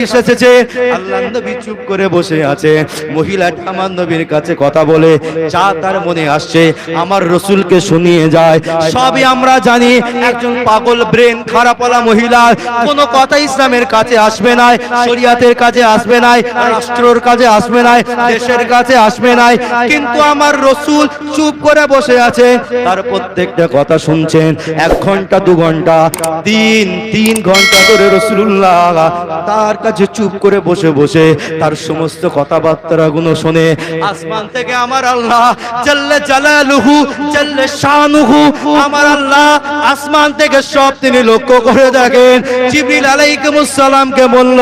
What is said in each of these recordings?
এসেছে আল্লাহ কাছে আসবে না শরিয়াতের কাছে আসবে না রাষ্ট্রর কাছে আসবে না দেশের কাছে আসবে না কিন্তু আমার রসুল চুপ করে বসে আছে, তার প্রত্যেকটা কথা শুনছেন। এক ঘণ্টা, দু ঘণ্টা, তিন তিন ঘণ্টা ধরে রসুল্লাহ তার কাছে চুপ করে বসে বসে তার সমস্ত কথাবার্তা গুলো শুনে আসমান থেকে আমার আল্লাহ জাল্লে জালালুহু, জাল্লে শানুহু, আমার আল্লাহ আসমান থেকে সব তিনি লক্ষ্য করে দেখেন। জিবরিল আলাইহিস সালামকে বলল,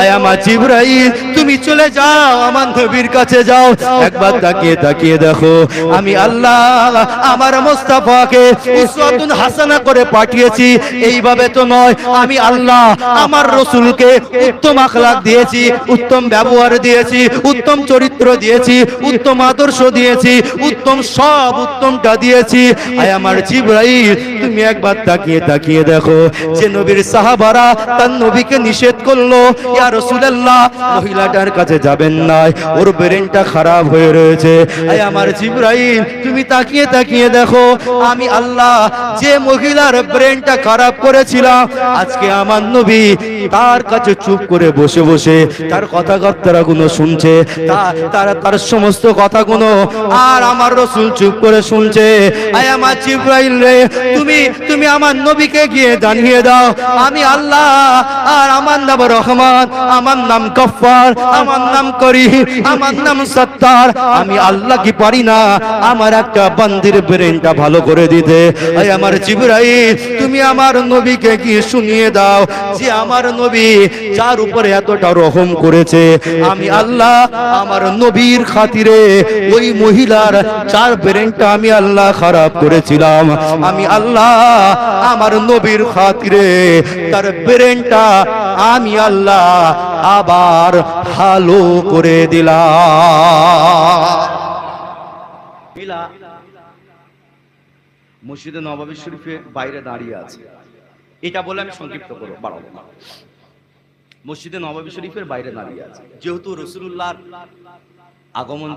আয় আমার জিবরাইল, তুমি চলে যাও, আমার নবীর কাছে যাও। একবার তাকিয়ে তাকিয়ে দেখো, আমি আল্লাহ আমার মোস্তাফাকে উসওয়াতুন হাসানা করে পাঠিয়েছি। এইভাবে তো নয়, আমি আল্লাহ আমার রসুলকে উত্তম আখলাক দিয়েছি, উত্তম ব্যবহার দিয়েছি, উত্তম চরিত্র দিয়েছি, উত্তম আদর্শ দিয়েছি, উত্তম সব উত্তমটা দিয়েছি। আয় আমার জিবরাইল, তুমি একবার তাকিয়ে তাকিয়ে দেখো যে নবীর সাহাবারা তার নবীকে নিষেধ করল। ইয়া রাসূলুল্লাহ, মহিলাটার কাছে যাবেন না, ওর ব্রেনটা খারাপ হয়ে রয়েছে। আয় আমার জিবরাইল, তুমি তাকিয়ে তাকিয়ে দেখো, আমি আল্লাহ যে মহিলার ব্রেনটা খারাপ করেছিলাম, আজকে আমার নবী তার কাছে চুপ করে বসে বসে তার কথাবার্তা গুলো শুনছে তার তার সমস্ত কথাগুলো আর আমার রসুল চুপ করে শুনছে। তুমি তুমি আমার নবীকে গিয়ে জানিয়ে দাও, আমি আল্লাহ আর আমার নাম রহমান, আমার নাম গফফার, আমার নাম করিম, আমার নাম সত্তার। আমি আল্লাহ কি পারি না আমার একটা বান্দির ব্রেনটা ভালো করে দিতে? আয় আমার জিব্রাইল, তুমি আমার নবীকে কি শুনিয়ে দাও যে আমার নবী যার উপরে এতটা রহম করেছে। আমি আল্লাহ, আমার নবীর খাতিরে ওই মহিলার চার ব্রেনটা আমি আল্লাহ খারাপ করেছিলাম। আমি আল্লাহ, আমার নবীর খাতিরে তার ব্রেনটা আমি আল্লাহ আবার ভালো করে দিলাম। মসজিদে নবাবী শরীফের বাইরে দাঁড়িয়ে আছে। এটা বলে আমি সংক্ষিপ্ত করব। বাড়াবো মসজিদে নবাবী শরীফের বাইরে দাঁড়িয়ে আছে। যেহেতু রসুল্লাহর আগমন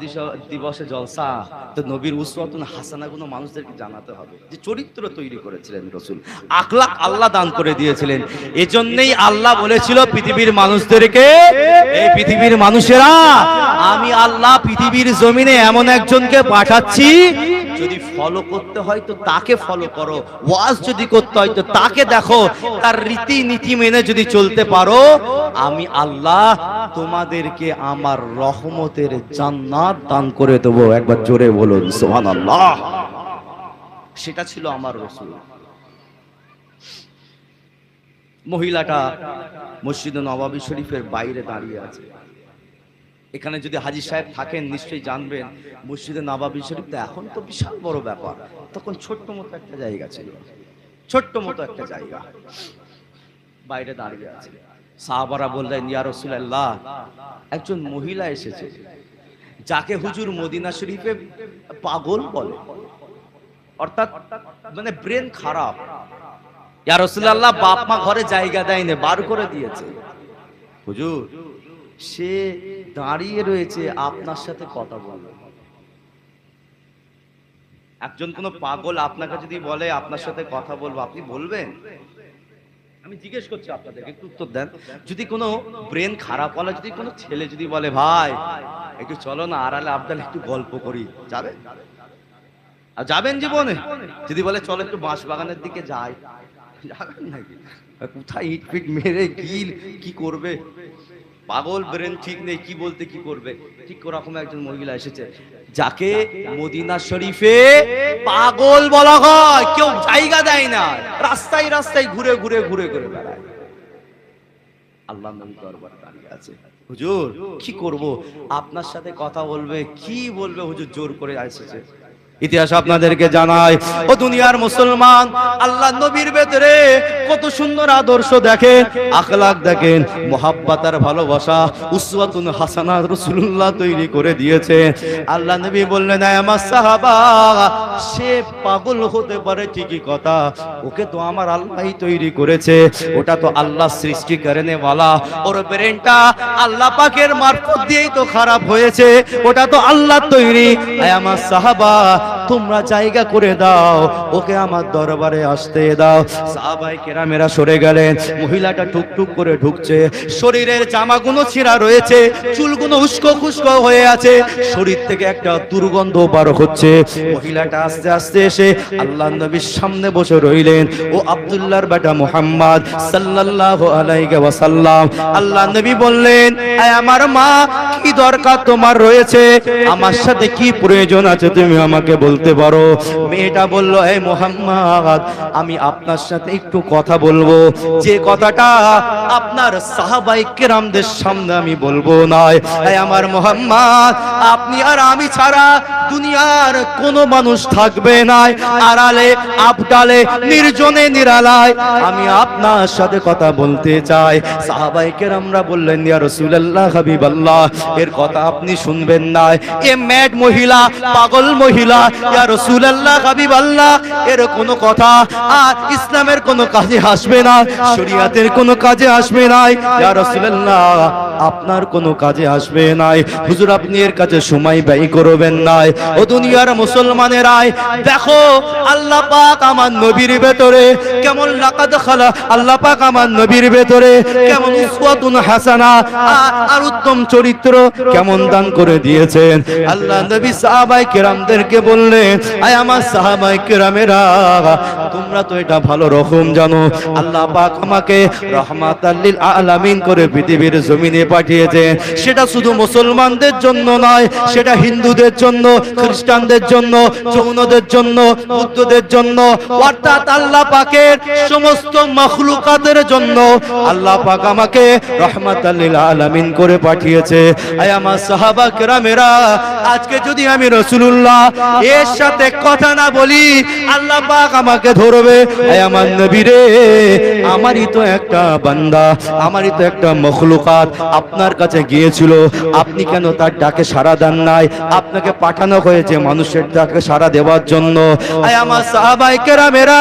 দিবসে জলসা, তো নবীর উসওয়াতুন হাসানা গুলো মানুষদেরকে জানাতে হবে যে চরিত্র তৈরি করেছিলেন রসুল। আখলাক আল্লাহ দান করে দিয়েছিলেন। এজন্যই আল্লাহ বলেছিল পৃথিবীর মানুষদেরকে, এই পৃথিবীর মানুষেরা, আমি আল্লাহ পৃথিবীর জমিনে এমন একজনকে পাঠাচ্ছি যদি ফলো করতে হয় তো তাকে ফলো করো। ওয়াজ যদি করতে হয় তো তাকে দেখো। তার রীতি নীতি মেনে যদি চলতে পারো, আমি আল্লাহ তোমাদেরকে আমার রহমতের জান্নাত দান করে দেবো। একবার জোরে বলুন সোহান আল্লাহ সেটা ছিল আমার রসুল। মহিলাটা মসজিদ নবাবী শরীফের বাইরে দাঁড়িয়ে আছে। এখানে যদি হাজি সাহেব থাকেন, নিশ্চয়ই জানবেন, মসজিদে নবাবী শরীফ তো এখন তো বিশাল বড় ব্যাপার। তখন ছোট্ট মতো একটা জায়গা ছিল। ছোট্ট মতো একটা জায়গা। বাইরে দাঁড়িয়ে আছে। সাহাবারা বললেন, ইয়া রসুলাল্লাহ। একজন মহিলা এসেছে, যাকে হুজুর মদিনা শরীফে পাগল বলে। অর্থাৎ মানে ব্রেন খারাপ। ইয়া রসুলাল্লাহ, বাপ মা ঘরে জায়গা দেয়নি, বার করে দিয়েছে। হুজুর, সে দাঁড়িয়ে রয়েছে, আপনার সাথে কথা বলবে। একজন কোনো পাগল আপনাকে যদি বলে, আপনার সাথে কথা বলব, আপনি বলবেন? আমি জিজ্ঞেস করছি আপনাদেরকে, একটু উত্তর দেন। যদি কোনো ব্রেন খারাপ বলে যদি কোনো ছেলে যদি বলে, ভাই, একটু চলো না, আড়ালে আবদালে একটু গল্প করি। যাবেন আর যাবেন জীবনে? যদি বলে, চলো একটু বাঁশ বাগানের দিকে যাই। যাবেন নাকি? কোথায় ইট ফিট মেরে গিল, কি করবে? পাগল ব্রেন ঠিক নেই, কি বলতে, কি করবে? ঠিক ওরকম একজন মহিলা এসেছে। যাকে মদিনা শরীফে পাগল বলা হয়। কেউ জায়গা দেয় না। রাস্তায় রাস্তায় ঘুরে ঘুরে ঘুরে ঘুরে বেড়ায়। আল্লাহ দাঁড়িয়ে আছে। হুজুর, কি করব? আপনার সাথে কথা বলবে, কি বলবে? হুজুর জোর করে এসেছে। ইতিহাস আপনাদেরকে জানায় ও দুনিয়ার মুসলমান, আল্লাহ নবীর ভেতরে কত সুন্দর আদর্শ দেখেন আখলাক দেখেন মোহাব্বত আর ভালোবাসা উসওয়াতুন হাসানা রাসূলুল্লাহ তৈরি করে দিয়েছে। আল্লাহ নবী বললেন, "আয় আমার সাহাবা, সে পাগল হতে পারে ঠিকই কথা, ওকে তো আমার আল্লাহই তৈরি করেছে, ওটা তো আল্লাহ সৃষ্টি করেনে वाला ওর ব্রেনটা আল্লাহ পাকের মারফত দিয়েই তো খারাপ হয়েছে, ওটা তো আল্লাহ তৈরি। আমার সাহাবা তোমরা জায়গা করে দাও। ওকে আমার দরবারে আসতে দাও। সাহাবাই কেরামেরা সরে গেলেন। মহিলাটা টুকটুক করে ঢুকছে। শরীরের জামাগুলো ছিঁড়া রয়েছে। চুলগুলো উস্কো খুস্কো হয়ে আছে। শরীর থেকে একটা দুর্গন্ধ বার হচ্ছে। মহিলাটা আস্তে আস্তে এসে আল্লাহ নবীর সামনে বসে রইলেন। ও আব্দুল্লাহর বেটা মোহাম্মদ সাল্লাল্লাহু আলাইহি আল্লাহ নবী বললেন আমার মা, কি দরকার তোমার রয়েছে? আমার সাথে কি প্রয়োজন আছে? তুমি আমাকে বলতে পারো। মেয়েটা বলল এই মোহাম্মদ, আমি আপনার সাথে একটু কথা বলব। যে কথাটা আপনার সাহাবাই কেরামদের সামনে আমি বলব নয়। এই আমার মোহাম্মদ, আপনি আর আমি ছাড়া দুনিয়ার কোনো মানুষ থাকবে নাই আড়ালে, আবডালে, নির্জনে, নিরালায় আমি আপনার সাথে কথা বলতে চাই। সাহাবাই কেরামরা বললেন, ইয়া রাসূলুল্লাহ, হাবিবাল্লাহ, এর কথা আপনি শুনবেন না। এ ম্যাড মহিলা, পাগল মহিলা ইয়া রাসূলুল্লাহ, হাবিবাল্লাহ, এর কোনো কথা আর ইসলামের কোনো কাজে আসবে না, শরীয়তের কোনো কাজে আসবে না। ইয়া রাসূলুল্লাহ, আপনার কোনো কাজে আসবে না। হুজুর, আপনি এর কাছে সময় ব্যয় করবেন না। ও দুনিয়ার মুসলমানেরাই দেখো, আল্লাহ পাক আমার নবীর ভেতরে কেমন লাকাদ খালা, আল্লাহ পাক আমার নবীর ভেতরে কেমন উসওয়াতুন হাসানা আর উত্তম চরিত্র কেমন দান করে দিয়েছেন। আল্লাহ নবী সাহাবাই কেরামদেরকে বললেন আয় আমার সাহাবাই কেরামেরা তোমরা তো এটা ভালো রকম জানো। আল্লাহ পাক আমাকে আলামিন করে পৃথিবীর জমিনে পাঠিয়েছে। সেটা শুধু মুসলমানদের জন্য নয়, সেটা হিন্দুদের জন্য, খ্রিস্টানদের জন্য জন্য, বুদ্ধদের জন্য, অর্থাৎ আল্লাহ পাকের সমস্ত মখলুকাতের জন্য আল্লাহ পাক আমাকে আলামিন করে পাঠিয়েছে। আয় আমার সাহাবা কেরামেরা আজকে যদি আমি রসুলুল্লাহ এর সাথে কথা না বলি আল্লাহ পাক আমাকে ধরবে। আমার নবী রে, আমারই তো একটা বান্দা, আমারই তো একটা মখলুকাত আপনার কাছে গিয়েছিল, আপনি কেন তার ডাকে সাড়া দেন নাই? আপনাকে পাঠানো হয়েছে মানুষের ডাকে সাড়া দেওয়ার জন্য। আয় আমার সাহাবাই কেরামেরা,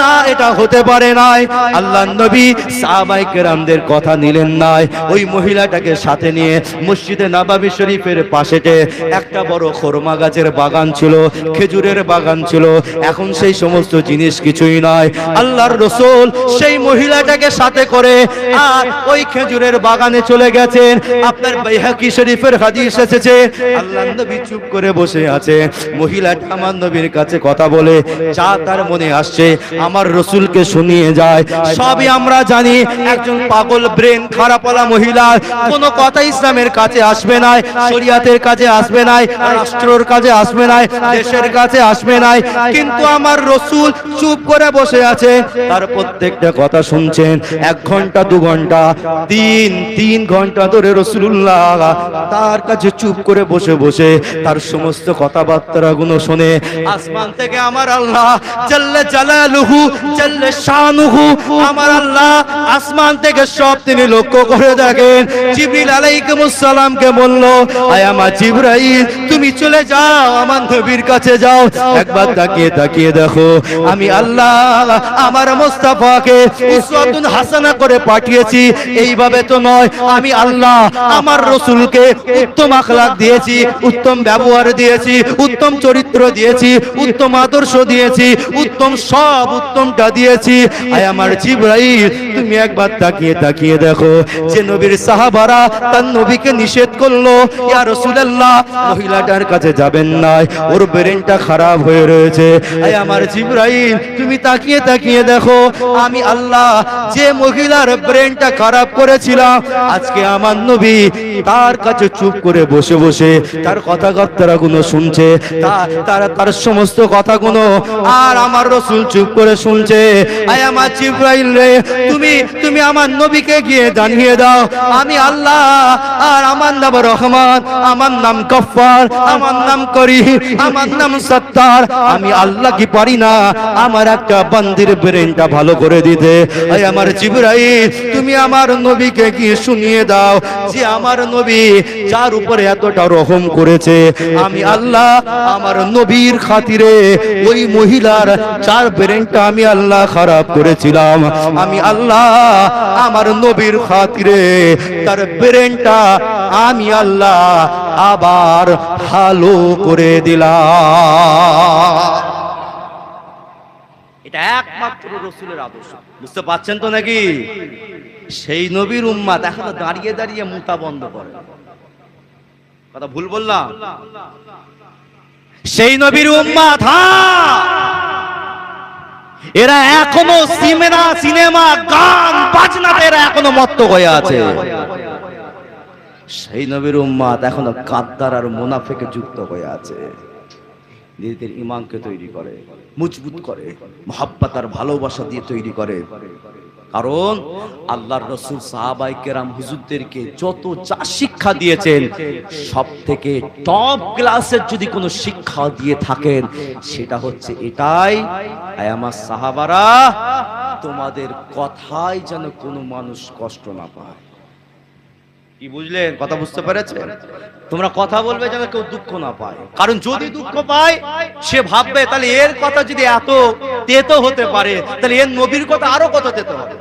না, এটা হতে পারে নাই। আল্লাহ নবী সাহাবাই কেরামদের কথা নিলেন নাই। ওই মহিলাটাকে সাথে নিয়ে মসজিদে নাবাবি শরীফের পাশেতে একটা বড় খরমা গাছের বাগান ছিল। খেজুরের বাগান ছিল। এখন সেই সমস্ত জিনিস কিছুই নয় আল্লাহর রসুল সেই মহিলাটাকে সাথে করে, আর ওই খেজুরের বাগানে চলে গেছেন। আপনার বাইহাকি শরীফের হাদিস এসেছে। আল্লাহ নবী চুপ করে বসে আছে। মহিলাটা আমার নবীর কাছে কথা বলে, যা তার মনে আসছে, আমার রসুলকে শুনিয়ে যায়। সবই আমরা জানি, একজন পাগল ব্রেন খারাপওয়ালা মহিলা, কোনো কথা ইসলামের কাছে আসবে না শরিয়াতের কাছে আসবে না রাষ্ট্রর কাছে আসবে না দেশের কাছে আসবে না কিন্তু আমার রসুল চুপ করে বসে আছে। তার প্রত্যেকটা কথা শুনছেন, এক ঘণ্টা, দু ঘণ্টা, তিন তিন ঘণ্টা ধরে রসুল্লাহ তার কাছে চুপ করে বসে বসে তার সমস্ত কথাবার্তা গুলো শুনে আসমান থেকে আমার আল্লাহ জাল্লে জালালুহু, জাল্লে শানুহু, আমার আল্লাহ আসমান থেকে সব তিনি লক্ষ্য করে দেখেন। জিবরিল আলাইহিস সালামকে বলল, আয় আমার জিবরাইল, তুমি চলে যাও আমার নবীর কাছে যাও একবার তাকিয়ে তাকিয়ে দেখো। আমি আল্লাহ আমার মোস্তাফাকে উসওয়াতুন হাসানা করে পাঠিয়েছি। এইভাবে তো নয় আমি আল্লাহ আমার রসুলকে উত্তম আখলাক দিয়েছি উত্তম ব্যবহার দিয়েছি উত্তম চরিত্র দিয়েছি উত্তম আদর্শ দিয়েছি উত্তম সব উত্তমটা দিয়েছি। আয় আমার জিব্রাইল তুমি একবার তাকিয়ে তাকিয়ে দেখো। যে নবীর সাহাবারা তার নবীকে নিষেধ করল ইয়া রাসূলুল্লাহ মহিলাটার কাছে যাবেন না ওর ব্রেনটা খারাপ হয়ে রয়েছে। আয় আমার জিব্রাইল, তুমি তাকিয়ে তাকিয়ে দেখো, আমি আল্লাহ যে মহিলার ব্রেনটা খারাপ করেছিলাম, আজকে আমার নবী তার কাছে চুপ করে বসে বসে তার কথাবার্তা গুলো শুনছে তার তার সমস্ত কথাগুলো আর আমার রসুল চুপ করে শুনছে। আয় আমার জিব্রাইল রে, তুমি তুমি আমার নবীকে গিয়ে জানিয়ে দাও, আমি আল্লাহ আর আমার নাম রহমান, আমার নাম গফফার, আমার নাম করি আমার নাম সত্তার, আমি আল্লাহ কি পারি না। আমার একটা বান্দির ব্রেনটা ভালো করে দিতে। আমার তুমি আমার নবীকে কি শুনিয়ে দাও? যে আমার নবী যার উপরে এতটা রহম করেছে। আমি আল্লাহ, আমার নবীর খাতিরে ওই মহিলার চার ব্রেনটা আমি আল্লাহ খারাপ করেছিলাম। আমি আল্লাহ, আমার নবীর খাতিরে তার ব্রেনটা আমি আল্লাহ আবার ভালো করে দিলাম। এটা একমাত্র রসুলের আদর্শ। বুঝতে পাচ্ছেন তো নাকি? সেই নবীর উম্মাদ এখন দাঁড়িয়ে দাঁড়িয়ে মুতা বন্ধ করে। কথা ভুল বললাম? সেই নবীর উম্মাদ হ্যাঁ এরা এখনও সিনেমা সিনেমা, গান, বাজনাতে এরা এখনও মত্ত হয়ে আছে। সেই নবীর উম্মাদ এখনও কাদ্দার আর মুনাফেকে যুক্ত হয়ে আছে। নিজেদের ইমানকে তৈরি করে, মজবুত করে, মহাব্বাত আর ভালোবাসা দিয়ে তৈরি করে। কারণ আল্লাহর রসুল সাহাবাই কেরাম, হুজুরদেরকে যত যা শিক্ষা দিয়েছেন সব থেকে টপ ক্লাসের যদি কোনো শিক্ষা দিয়ে থাকেন, সেটা হচ্ছে এটাই আমার সাহাবারা, তোমাদের কথাই যেন কোনো মানুষ কষ্ট না পায়। কি বুঝলেন? কথা বুঝতে পেরেছেন? তোমরা কথা বলবে যেন কেউ দুঃখ না পায়। কারণ যদি দুঃখ পায়, সে ভাববে, তাহলে এর কথা যদি এত তেতো হতে পারে, তাহলে এর নবীর কথা আরও কত তেতো হবে?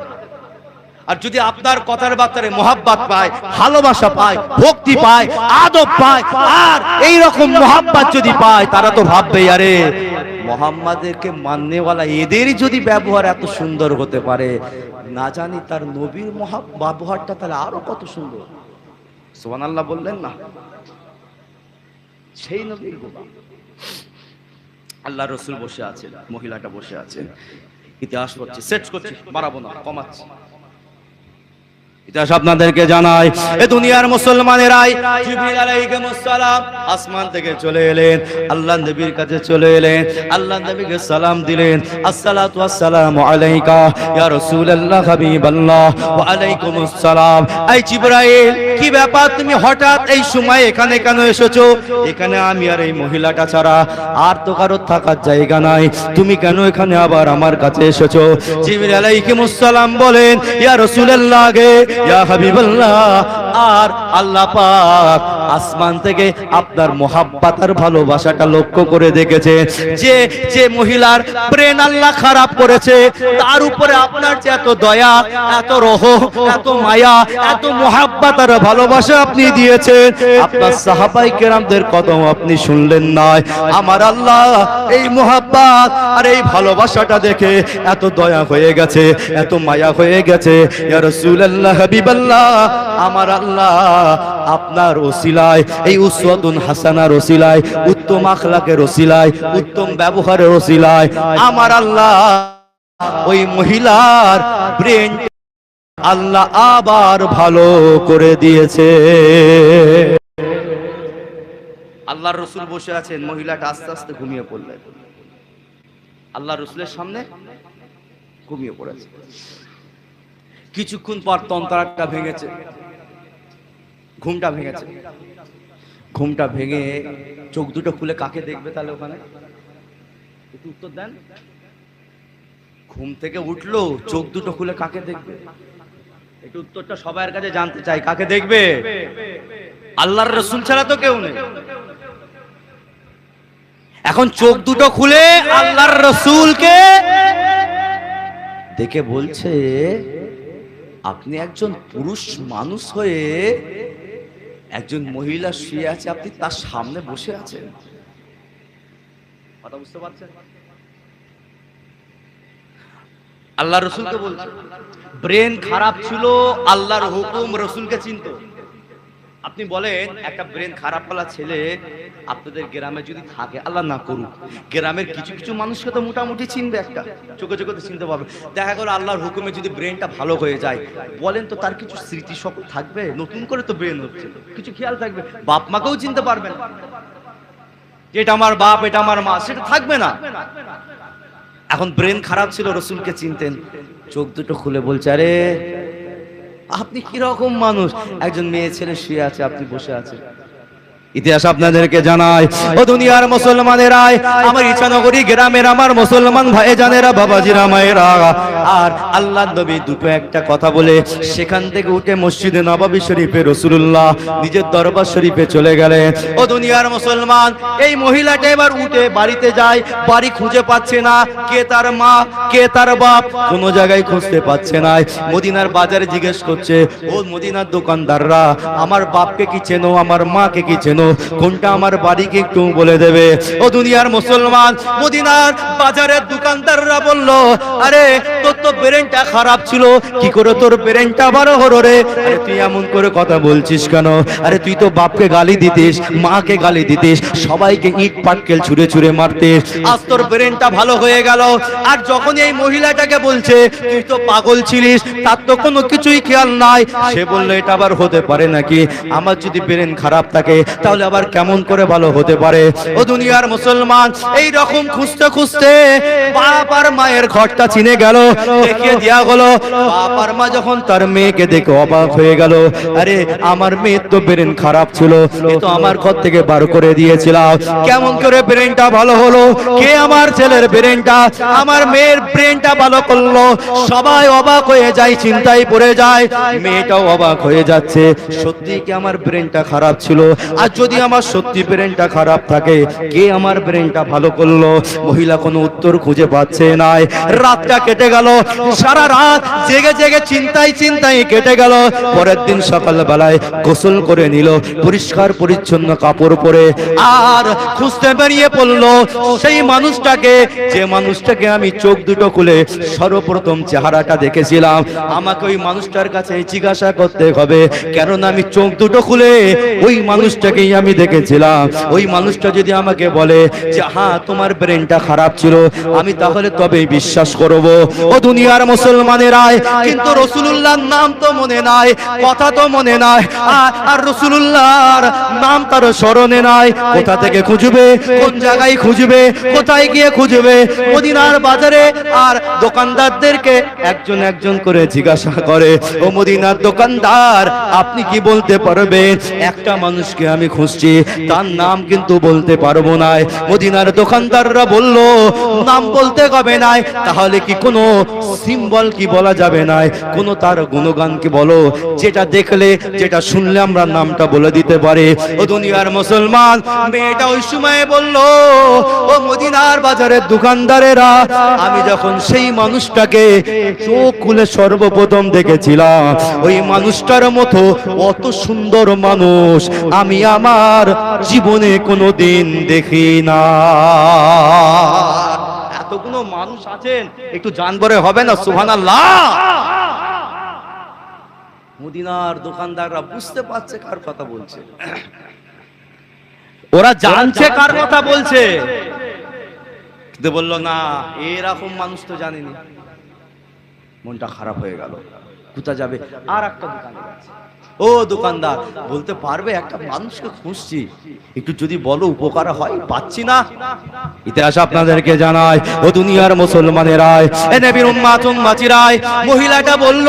আর যদি আপনার কথার বার্তারে মোহাব্বত পায়, ভালোবাসা পায়, ভক্তি পায়, আদব পায়, আর এই রকম মোহাব্বত যদি পায়, তারা তো ভাববে, আরে মোহাম্মদেরকে মাননেওয়ালা এদেরই যদি ব্যবহার এত সুন্দর হতে পারে, না জানি তার নবীর মহা ব্যবহারটা তাহলে আরও কত সুন্দর সোহান আল্লাহ বললেন, না, সেই নবীর গোলাম আল্লাহ রসুল বসে আছেন, মহিলাটা বসে আছেন। ইতিহাস করছে সেট করছে, বাড়াবো না, কমাচ্ছি। আপনাদেরকে এ দুনিয়ার মুসলমানেরাই জিবরিল আলাইহিস সালাম আসমান থেকে চলে এলেন, আল্লাহ নবীর কাছে চলে এলেন, আল্লাহ নবীকে সালাম দিলেন। আসসালাতু আলাইকা ইয়া রাসূলুল্লাহ হাবিবাল্লাহ ওয়া আলাইকুমুস সালাম এই জিবরাইল, কি ব্যাপার? তুমি হঠাৎ এই সময় এখানে কেন এসেছ? এখানে আমি আর এই মহিলাটা ছাড়া আর তো কারও থাকার জায়গা নাই। তুমি কেন এখানে আবার আমার কাছে এসেছ? জিবরিল আলাইহিস সালাম বলেন, ইয়া রাসূলুল্লাহ ইয়া হাবিবাল্লাহ আর আল্লাহ পাক আসমান থেকে আপনার মোহাব্বত আর ভালোবাসাটা লক্ষ্য করে দেখেছে। যে যে মহিলার ব্রেন আল্লাহ খারাপ করেছে, তার উপরে আপনার যে এত দয়া, এত রহ, এত মায়া, এত মোহাব্বত আর ভালোবাসা আপনি দিয়েছেন, আপনার সাহাবাই কেরামদের কদম আপনি শুনলেন নাই। আমার আল্লাহ এই মোহাব্বত আর এই ভালোবাসাটা দেখে এত দয়া হয়ে গেছে, এত মায়া হয়ে গেছে। ইয়া রাসূলুল্লাহ হাবিবাল্লাহ, আমার আল্লাহ আপনার ওসিলায়, এই হাসানার ওসিলায়, উত্তম আখলাকের ওসিলায়, উত্তম ব্যবহারের ওসিলায়, আমার আল্লাহ, ওই মহিলার ব্রেন আল্লাহ আবার ভালো করে দিয়েছে। রসুল বসে আছেন, মহিলাটা আস্তে আস্তে ঘুমিয়ে পড়লেন। আল্লাহ রসুলের সামনে ঘুমিয়ে পড়েছে। কিছুক্ষণ পর তন্ত্রাটা ভেঙেছে। ঘুমটা ভেঙেছে। ঘুমটা ভেঙে চোখ দুটো খুলে কাকে দেখবে তাহলে ওখানে? একটু উত্তর দেন। ঘুম থেকে উঠল, চোখ দুটো খুলে কাকে দেখবে? একটু উত্তরটা সবার কাছে জানতে চাই, কাকে দেখবে? আল্লাহর রসুল ছাড়া তো কেউ নেই। এখন চোখ দুটো খুলে আল্লাহর রসুলকে দেখে বলছে, আপনি একজন পুরুষ মানুষ হয়ে একজন মহিলা শুয়ে আছে আপনি তার সামনে বসে আছেন। কথা বুঝতে পারছেন? আল্লাহ রসুলকে বলছে ব্রেন খারাপ ছিল আল্লাহর হুকুম রসুলকে চিনত। আপনি বলেন একটা ব্রেন খারাপ করা ছেলে আপনাদের গ্রামে যদি থাকে, আল্লাহ না করুক। গ্রামের কিছু কিছু মানুষকে তো মোটামুটি চিনবে একটা। চোখে চোখে তো চিনতে পারবে। দেখা গেল আল্লাহর হুকুমে যদি ব্রেনটা ভালো হয়ে যায়, বলেন তো তার কিছু স্মৃতি সকল থাকবে? নতুন করে তো ব্রেন হচ্ছে। কিছু খেয়াল থাকবে? বাপ মাকেও চিনতে পারবে না। এটা আমার বাপ, এটা আমার মা, সেটা থাকবে না। এখন ব্রেন খারাপ ছিল, রসুলকে চিনতেন। চোখ দুটো খুলে বলছে, আরে, আপনি কীরকম মানুষ? একজন মেয়ে ছেলে শুয়ে আছে, আপনি বসে আছেন। ইতিহাস আপনাদেরকে জানায় ও দুনিয়ার মুসলমানেরাই আমার ইছানগরী গ্রামের আমার মুসলমান ভাই জানেরা বাবাজিরা, মায়েরা। আর আল্লাহ নবী দুটো একটা কথা বলে, সেখান থেকে উঠে মসজিদে নবাবী শরীফে রসুল্লাহ নিজের দরবার শরীফে চলে গেলেন। ও দুনিয়ার মুসলমান, এই মহিলাটা এবার উঠে বাড়িতে যায়, বাড়ি খুঁজে পাচ্ছে না, কে তার মা, কে তার বাপ, কোনো জায়গায় খুঁজতে পাচ্ছে না। মদিনার বাজারে জিজ্ঞেস করছে, ও মদিনার দোকানদাররা, আমার বাপকে কি চেনো, আমার মাকে কি চেনো? কোনটা আমার বাড়িকে একটু বলে দেবে? ও দুনিয়ার মুসলমান, মদিনার বাজারের দোকানদাররা বলল, আরে, তোর তো ব্রেনটা খারাপ ছিল, কি করে তোর ব্রেনটা বারো হলো রে? আরে, তুই এমন করে কথা বলছিস কেন? আরে, তুই তো বাপকে গালি দিতিস, মাকে গালি দিতিস, সবাইকে ইট পাটকেল ছুঁড়ে ছুঁড়ে মারতিস। আজ তোর ব্রেনটা ভালো হয়ে গেল। আর যখন এই মহিলাটাকে বলছে, তুই তো পাগল ছিলিস, তার তো কোনো কিছুই খেয়াল নাই, সে বলল, এটা আবার হতে পারে নাকি? আমার যদি ব্রেন খারাপ থাকে তাহলে আবার কেমন করে ভালো হতে পারে? ও দুনিয়ার মুসলমান, এই রকম খুঁজতে খুঁজতে বাপ আর মায়ের ঘরটা চিনে গেল, দেখিয়ে দেয়া হলো বাপ আর মা যখন তার মেয়েকে দেখে অবাক হয়ে গেল, আরে আমার মেয়ের তো ব্রেন খারাপ ছিল, এ তো আমার ঘর থেকে বার করে দিয়েছিলাম। কেমন করে ব্রেনটা ভালো হলো? কে আমার ছেলের ব্রেনটা আমার মেয়ের ব্রেনটা ভালো করল, সবাই অবাক হয়ে যায়, চিন্তায় পড়ে যায়, মেয়েটাও অবাক হয়ে যাচ্ছে, সত্যি কি আমার ব্রেনটা খারাপ ছিল? আর যদি আমার সত্যি ব্রেনটা খারাপ থাকে, কে আমার ব্রেনটা ভালো করল? মহিলা কোনো উত্তর খুঁজে পাচ্ছে নাই। রাতটা কেটে গেল। সারা রাত জেগে জেগে চিন্তায় চিন্তায় কেটে গেল। পরের দিন সকাল বেলায় গোসল করে নিল, পরিষ্কার পরিচ্ছন্ন কাপড় পরে। আর খুঁজতে বেরিয়ে পড়ল সেই মানুষটাকে। যে মানুষটাকে আমি চোখ দুটো খুলে সর্বপ্রথম চেহারাটা দেখেছিলাম। আমাকে ওই মানুষটার কাছে জিজ্ঞাসা করতে হবে, কেননা আমি চোখ দুটো খুলে ওই আমি দেখেছিলাম। ওই মানুষটা যদি আমাকে বলে যে হ্যাঁ তোমার ব্রেনটা খারাপ ছিল, আমি তাহলে তবে বিশ্বাস করব। ও দুনিয়ার মুসলমানেরাই, কিন্তু রসুলুল্লাহর নাম তো মনে নাই, কথা তো মনে নাই, আর রসুলুল্লাহর নাম তার স্মরণে নাই। কোথা থেকে খুঁজবে, কোন জায়গায় খুঁজবে, কোথায় গিয়ে খুঁজবে? মদিনার বাজারে, আর দোকানদারদেরকে একজন একজন করে জিজ্ঞাসা করে, ও মদিনার দোকানদার, আপনি কি বলতে পারবেন? একটা মানুষকে আমি খুঁজছি, তার নাম কিন্তু বলতে পারব না। মদিনার দোকানদাররা বলল, নাম বলতে হবে না তাহলে কি কোনো সিম্বল কি বলা যাবে না কোনো তার গুণগান কি বলো? যেটা দেখলে, যেটা শুনলে আমরা নামটা বলে দিতে পারি। ও দুনিয়ার মুসলমান, মেয়েটা ওই সময় বলল, ও মদিনার বাজারের দোকানদারেরা, আমি যখন সেই মানুষটাকে চোখ খুলে সর্বপ্রথম দেখেছিলাম, ওই মানুষটার মতো অত সুন্দর মানুষ, আমি আমার জীবনে কোনো দিন দেখি না। এতগুলো মানুষ আছেন, একটু জানবরে হবে না, সুবহানাল্লাহ। মদিনার দোকানদাররা বুঝতে পারছে কার কথা বলছে। ওরা জানছে কার কথা বলছে। বলল, না, এরকম মানুষ তো জানেনি। মনটা খারাপ হয়ে গেল। কোথা যাবে। আর একটা দোকানে ও দোকানদার, বলতে পারবে, একটা মানুষকে খুঁজছি। একটু যদি বলো, উপকার হয়? পাচ্ছি না। ইতিহাস আপনাদেরকে জানায়, ও দুনিয়ার উম্মাতিরাই, মহিলাটা বলল,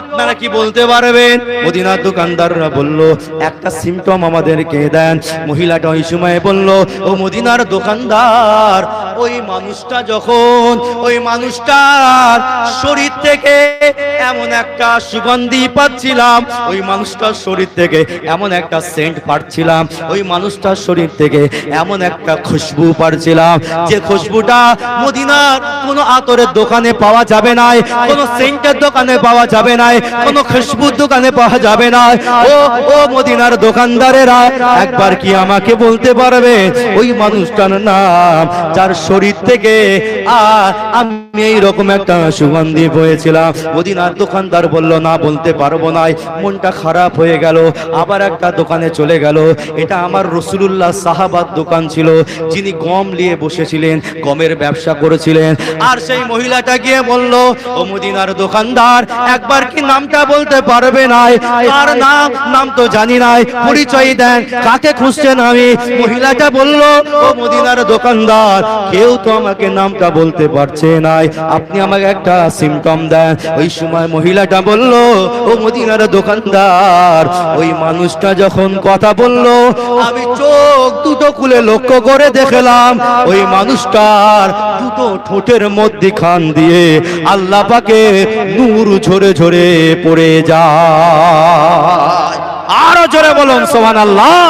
আপনারা কি বলতে পারবেন? মদিনার দোকানদাররা বলল, একটা সিমটম আমাদেরকে দেন। মহিলাটা ওই সময় বলল, ও মদিনার দোকানদার, ওই মানুষটা যখন, ওই মানুষটার শরীর থেকে এমন একটা সুগন্ধি পাচ্ছিলাম। ওই মানুষটার শরীর থেকে এমন একটা সেন্ট পাচ্ছিলাম। ওই মানুষটার শরীর থেকে এমন একটা খুশবু পাচ্ছিলাম। যে খুশবুটা মদিনার কোনো আতরের দোকানে পাওয়া যাবে না কোনো সেন্টের দোকানে পাওয়া যাবে না কোনো খুশবুর দোকানে পাওয়া যাবে না ও ও মদিনার দোকানদারেরা, একবার কি আমাকে বলতে পারবে? ওই মানুষটার নাম, যার শরীর থেকে আমি এইরকম একটা সুগন্ধি বয়েছিলাম মদিনার দোকানদার বলল, না, বলতে পারব না। মনটা খারাপ হয়ে গেল। আবার একটা দোকানে চলে গেল। এটা আমার রসুলুল্লাহ সাহাবাদ দোকান ছিল, যিনি গম নিয়ে বসেছিলেন, গমের ব্যবসা করেছিলেন। আর সেই মহিলাটা গিয়ে বলল, ও মদিনার দোকানদার, একবার কি নামটা বলতে পারবে না কার নাম? নাম তো জানি নাই। পরিচয় দেন, কাকে খুঁজছেন আমি? মহিলাটা বলল, ও মদিনার দোকানদার, কেউ তো আমাকে নামটা বলতে পারছে নাই। আপনি আমাকে একটা সিমটম দেন। ওই সময় মহিলাটা বলল, ও মদিনার দোকানদার, ওই মানুষটা যখন কথা বলল, আমি চোখ দুটো খুলে লক্ষ্য করে দেখলাম, ওই মানুষটার দুটো ঠোঁটের মধ্যে খান দিয়ে আল্লাহ পাকে নূর ঝরে ঝরে পড়ে যায়। আরও জোরে বলুন সোহান আল্লাহ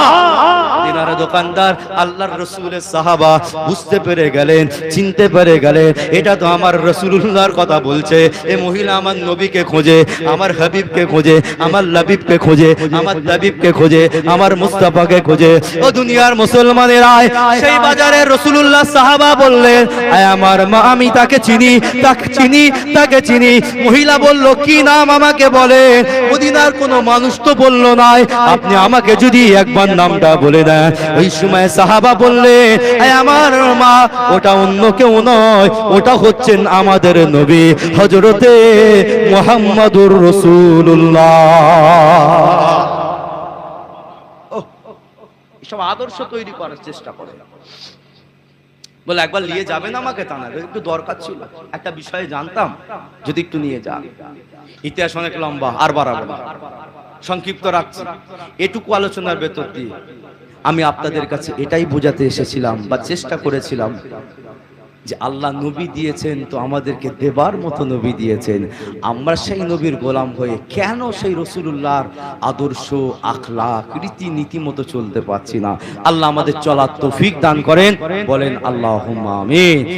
দিনার দোকানদার, আল্লাহর রসুলের সাহাবা বুঝতে পেরে গেলেন, চিনতে পেরে গেলেন, এটা তো আমার রসুল্লাহর কথা বলছে। এ মহিলা আমার নবীকে খোঁজে, আমার হাবিবকে খোঁজে, আমার লাবিবকে খোঁজে, আমার দাবিবকে খোঁজে, আমার মুস্তাফাকে খোঁজে। ও দুনিয়ার মুসলমানের আয় সেই বাজারে রসুল্লাহ সাহাবা বললেন, আয় আমার মা, আমি তাকে চিনি তাকে চিনি তাকে চিনি। মহিলা বলল, কি নাম আমাকে বলে? মদিনার কোনো মানুষ তো বলল নাই, আপনি আমাকে যদি একবার নামটা বলে দেন। ওই সময় সাহাবা বললে আমার মা, ওটা অন্য কেউ নয়, ওটা হচ্ছেন আমাদের নবী হজরতে মোহাম্মদুর রসুল্লাহ বলে, একবার নিয়ে যাবেন আমাকে একটু দরকার ছিল। একটা বিষয়ে জানতাম, যদি একটু নিয়ে যান। ইতিহাস অনেক লম্বা সংক্ষিপ্ত রাখছি। এটুকু আলোচনার ভেতর দিয়ে। আমি আপনাদের কাছে এটাই বোঝাতে এসেছিলাম বা চেষ্টা করেছিলাম যে আল্লাহ নবী দিয়েছেন তো আমাদেরকে দেবার মতো নবী দিয়েছেন। আমরা সেই নবীর গোলাম হয়ে কেন সেই রসুল্লাহর আদর্শ, আখলাখ রীতি নীতি মতো চলতে পারছি না? আল্লাহ আমাদের চলার তৌফিক দান করেন। বলেন আল্লাহ আমিন।